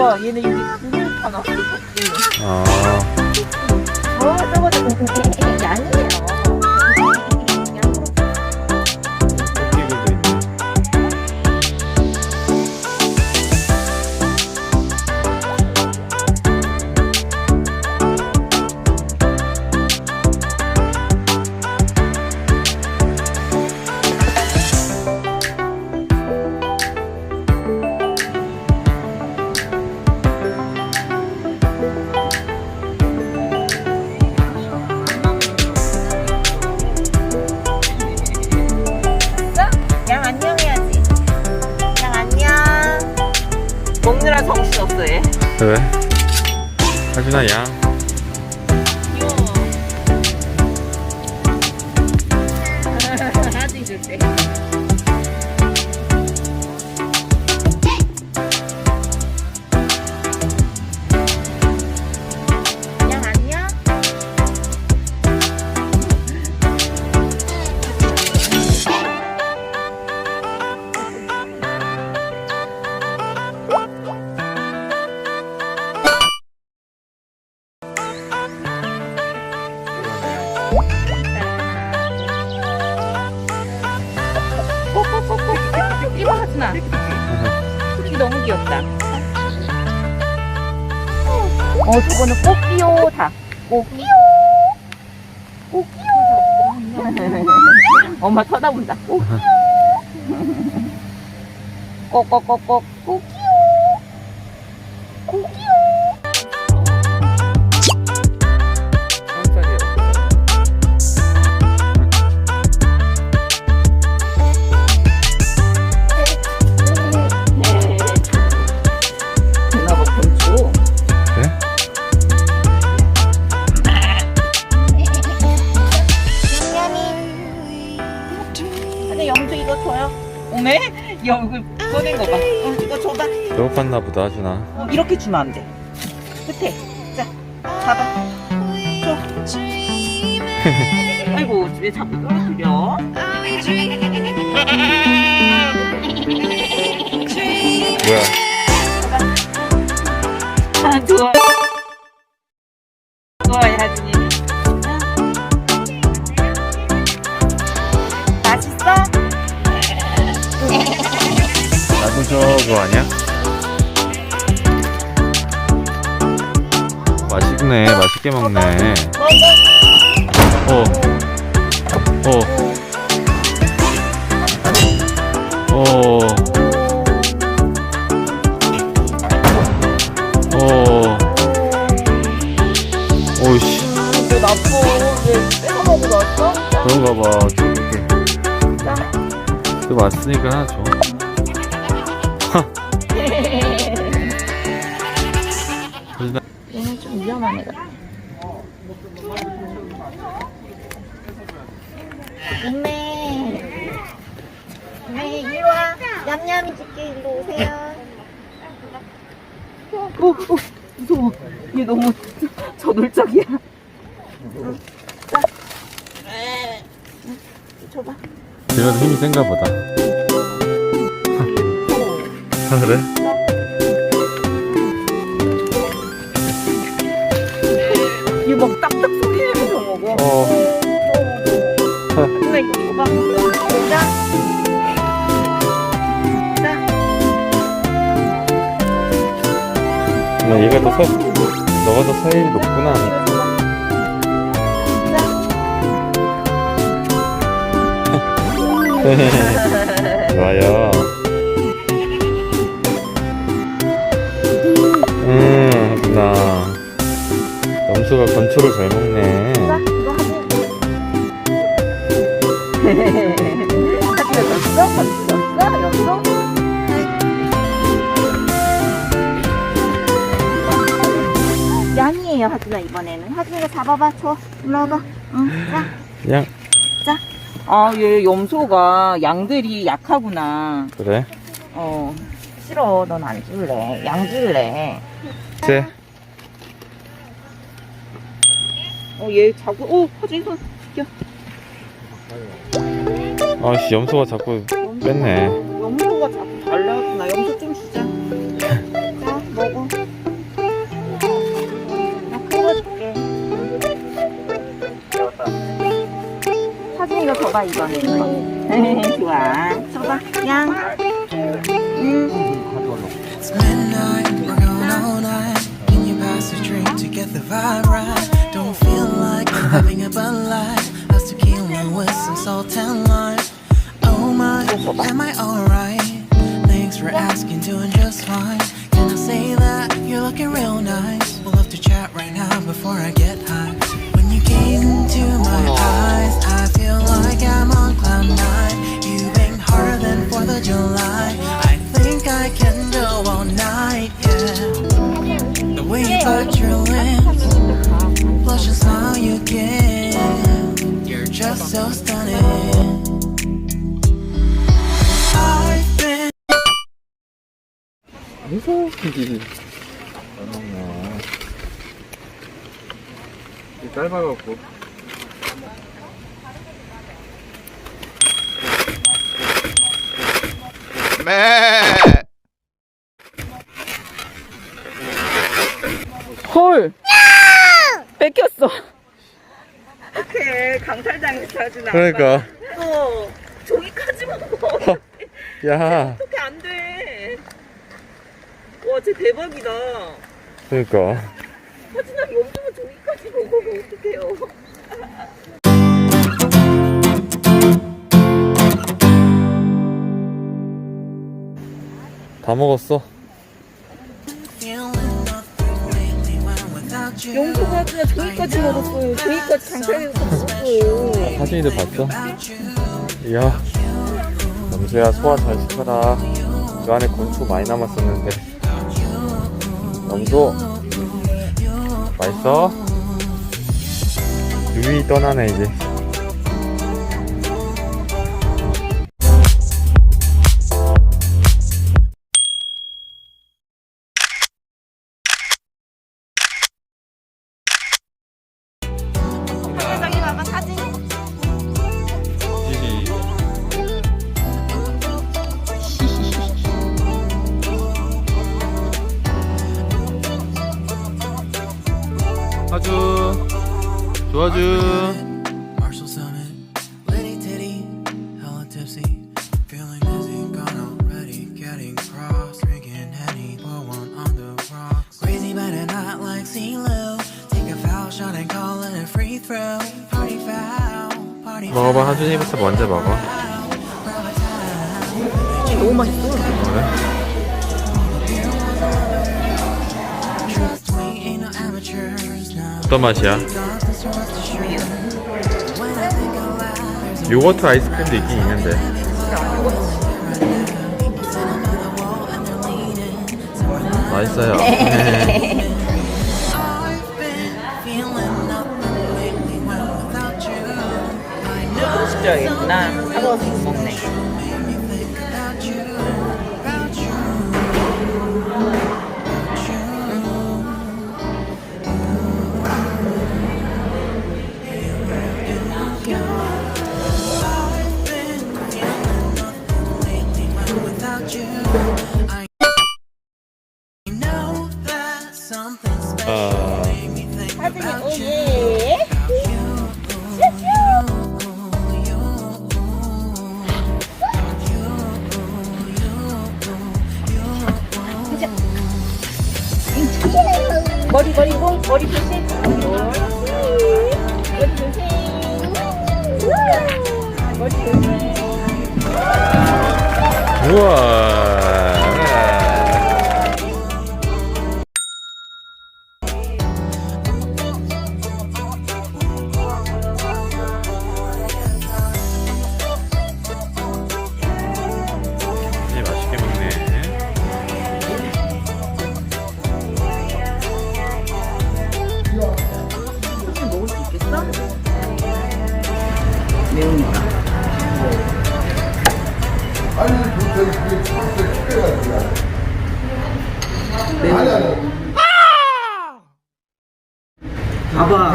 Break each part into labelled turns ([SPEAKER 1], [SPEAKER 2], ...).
[SPEAKER 1] 봐봐
[SPEAKER 2] 얘는 여기 여기
[SPEAKER 1] 파나 아 저거 저거 저거 이게 아니에요 없어 얘.
[SPEAKER 2] 그래? 하준아, 양.
[SPEAKER 1] 하지마 토끼 너무 귀엽다. 어 저거는 꽃기요다. 꽃기요. 꽃기요. 엄마 쳐다본다. 꽃기요. 꼭꼭꼭꼭 꽃기요 꽃기요
[SPEAKER 2] 이
[SPEAKER 1] 얼굴 꺼낸 거봐 어, 이거 줘봐
[SPEAKER 2] 배고팠나 보다, 하준아.
[SPEAKER 1] 어, 이렇게 주면 안 돼. 끝에. 자, 잡아. 줘. 아이고, 왜 자꾸 떨어뜨려?
[SPEAKER 2] 뭐야? 맛있네, 맛있게 먹네.
[SPEAKER 1] 어,
[SPEAKER 2] 어, 어, 어, 오이씨,
[SPEAKER 1] 왜 나빠? 왜 뺏어 먹으러 왔어?
[SPEAKER 2] 그런가 봐. 좀 이렇게.
[SPEAKER 1] 자.
[SPEAKER 2] 또 왔으니까 하나 줘.
[SPEAKER 1] 위험한 애가. 엄매. 엄매, 이리 와. 냠냠이 줄게, 일로 오세요. 어, 어, 무서워. 얘 너무 저돌적이야. 응. 자. 응, 줘봐.
[SPEAKER 2] 그래도 힘이 센가 보다. 아, 그래? 얘가 더 서, 너가 더 사일이 높구나. 좋아요. 음, 하구나. 염수가 건초를 잘 먹네.
[SPEAKER 1] 하진이가 잡아봐, 줘. 일로 와봐. 응, 자.
[SPEAKER 2] 그냥,
[SPEAKER 1] 아, 얘 염소가 양들이 약하구나.
[SPEAKER 2] 그래.
[SPEAKER 1] 어. 싫어, 넌 안 줄래. 양 줄래.
[SPEAKER 2] 쎄.
[SPEAKER 1] 어, 얘 자꾸, 오, 하진이 손.
[SPEAKER 2] 아씨, 염소가 자꾸 뺐네.
[SPEAKER 1] 염소가 자꾸 달라구나. 염소 좀 줘봐 이거는 이거. 좋아. 줘봐. 양. 응.
[SPEAKER 3] It's midnight, we're going all night. Can you pass a drink to get the vibe right? Don't feel like having a Bud Light. Let's tequila with some salt and lime. Oh my, am I alright? Thanks for asking, doing just fine. Can I say that you're looking real nice? We'll have to chat right now before I get high. into my eyes. I feel like i'm on cloud nine. You've been hard then for the july. I think i can do all night yeah. The wind but you're just so stunning.
[SPEAKER 2] 이 짧아갖고.
[SPEAKER 4] 헐. 뺏겼어.
[SPEAKER 1] 어떡해. 강탈당했어 아주 나.
[SPEAKER 2] 그러니까.
[SPEAKER 1] 어. 종이까지 먹어.
[SPEAKER 2] 야.
[SPEAKER 1] 어떻게 안 돼. 와, 쟤 대박이다.
[SPEAKER 2] 그러니까.
[SPEAKER 1] 먹어. 어떡해요.
[SPEAKER 2] 다 먹었어.
[SPEAKER 4] 용서가 그냥 종이까지 먹었어요. 종이까지 강탈해서 먹었어요.
[SPEAKER 2] 사진이도 봤어? 이야. 염수야 소화 잘 시켜라. 그 안에 건초 많이 남았었는데. 염수. 맛있어? 유이 떠나네 이제. 아주 좋아주.
[SPEAKER 3] Marshall Summit, Liddy Titty, hella tipsy, feeling dizzy, gone already, getting cross, drinking Henny, pour one on the rocks. Crazy but not like CeeLo, take a foul shot and call it a free throw. Party foul, party foul.
[SPEAKER 2] 먹어봐 하준이부터 먼저 먹어.
[SPEAKER 4] 너무 맛있어.
[SPEAKER 2] 그래? 어떤 맛이야?
[SPEAKER 3] Got this worth to show you. When I think aloud, there's a
[SPEAKER 2] 요거트 아이스크림도 있긴 있는데.
[SPEAKER 3] people sitting by the wall and they're leaning. Somewhere
[SPEAKER 2] 맛있어요.
[SPEAKER 3] I've been feeling nothing lately when without you. I know
[SPEAKER 1] 줘야겠구나. 차가워서 못 먹네.
[SPEAKER 4] 머리 머리 공 머리 조심.
[SPEAKER 1] 머리 조심. 머리 조심.
[SPEAKER 2] 우와.
[SPEAKER 1] 매우니까. 봐봐.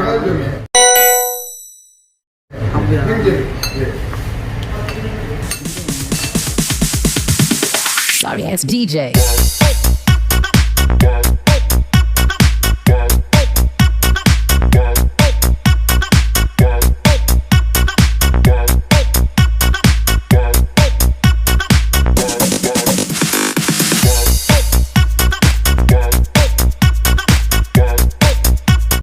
[SPEAKER 1] 바보야.
[SPEAKER 5] Sorry ass DJ.